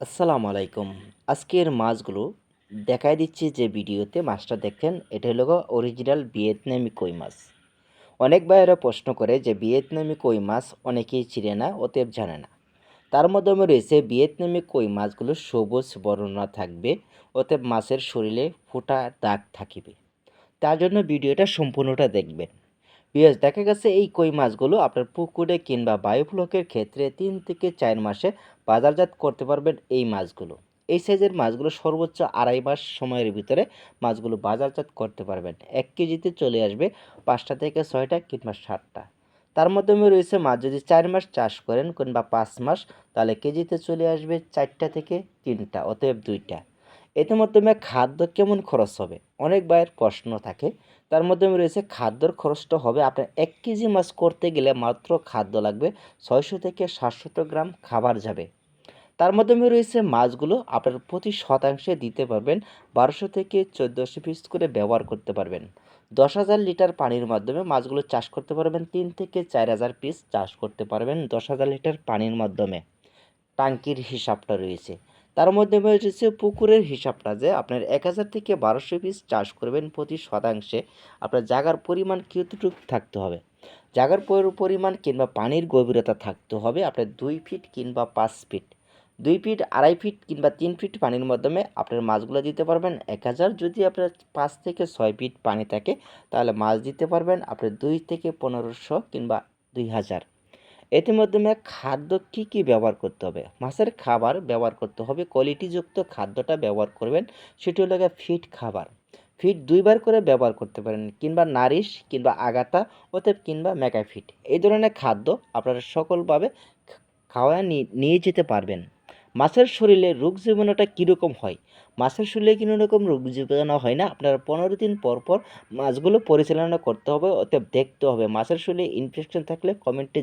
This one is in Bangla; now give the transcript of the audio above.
আসসালামু আলাইকুম। আজকের মাছগুলো দেখাই দিচ্ছি যে ভিডিওতে মাছটা দেখেন, এটা হলো অরিজিনাল ভিয়েতনামি কই মাছ। অনেক ভাইয়েরা প্রশ্ন করে যে ভিয়েতনামি কই মাছ, অনেকেই চিনে না, অতএব জানে না। তার মাধ্যমে রয়েছে ভিয়েতনামি কই মাছগুলো সবুজ বর্ণনা থাকবে, অতএব মাছের শরীরে ফোটা দাগ থাকিবে। তার জন্য ভিডিওটা সম্পূর্ণটা দেখবেন। বিয়াস দেখা গেছে এই কই মাছগুলো আপনার পুকুরে কিংবা বায়ুফ্লকের ক্ষেত্রে তিন থেকে চার মাসে বাজারজাত করতে পারবেন এই মাছগুলো। এই সাইজের মাছগুলো সর্বোচ্চ আড়াই মাস সময়ের ভিতরে মাছগুলো বাজারজাত করতে পারবেন। এক কেজিতে চলে আসবে পাঁচটা থেকে ছয়টা কিংবা সাতটা। তার মাধ্যমে রয়েছে মাছ যদি চার মাস চাষ করেন কিংবা পাঁচ মাস, তাহলে কেজিতে চলে আসবে চারটা থেকে তিনটা, অতএব দুইটা। এতে মাধ্যমে খাদ্য কেমন খরচ হবে? অনেক ভাইয়ের প্রশ্ন থাকে। তার মাধ্যমে রয়েছে খাদ্যর খরচটা হবে আপনার এক কেজি মাছ করতে গেলে মাত্র খাদ্য লাগবে ছয়শো থেকে সাতশত গ্রাম খাবার যাবে। তার মাধ্যমে রয়েছে মাছগুলো আপনার প্রতি শতাংশে দিতে পারবেন, বারোশো থেকে চোদ্দোশো পিস করে ব্যবহার করতে পারবেন। দশ হাজার লিটার পানির মাধ্যমে মাছগুলো চাষ করতে পারবেন, তিন থেকে চার হাজার পিস চাষ করতে পারবেন দশ হাজার লিটার পানির মাধ্যমে। টাঙ্কির হিসাবটা রয়েছে। তার মধ্যে রয়েছে পুকুরের হিসাবটা যে আপনার এক হাজার থেকে বারোশো পিস চাষ করবেন প্রতি শতাংশে আপনার জায়গার পরিমাণ কতটুকু থাকতে হবে? জায়গার পর- পরিমাণ কিংবা পানির গভীরতা থাকতে হবে আপনার দুই ফিট কিংবা পাঁচ ফিট। দুই ফিট, আড়াই ফিট কিংবা তিন ফিট পানির মাধ্যমে আপনার মাছগুলো দিতে পারবেন। এক হাজার যদি আপনার পাঁচ থেকে ছয় ফিট পানি থাকে তাহলে মাছ দিতে পারবেন আপনার দুই থেকে পনেরোশো কিংবা দুই হাজার। এটির মাধ্যমে খাদ্য কি কি ব্যবহার করতে হবে? মাছের খাবার ব্যবহার করতে হবে, কোয়ালিটিযুক্ত খাদ্যটা ব্যবহার করবেন, সেটি হলো ফিট খাবার। ফিট দুইবার করে ব্যবহার করতে পারেন, কিংবা নারিশ, কিংবা আগাতা, অতএব কিংবা মেগা ফিট। এই ধরনের খাদ্য আপনারা সকলভাবে খাওয়া নিয়ে যেতে পারবেন। মাছের শরীরে রোগ জীবাণুটা কীরকম হয়? মাছের শরীরে কোনো রকম রোগ জীবাণু হয় না? আপনারা পনেরো দিন পর পর মাছগুলো পরিচালনা করতে হবে, অতএব দেখতে হবে। মাছের শরীরে ইনফেকশন থাকলে কমেন্টে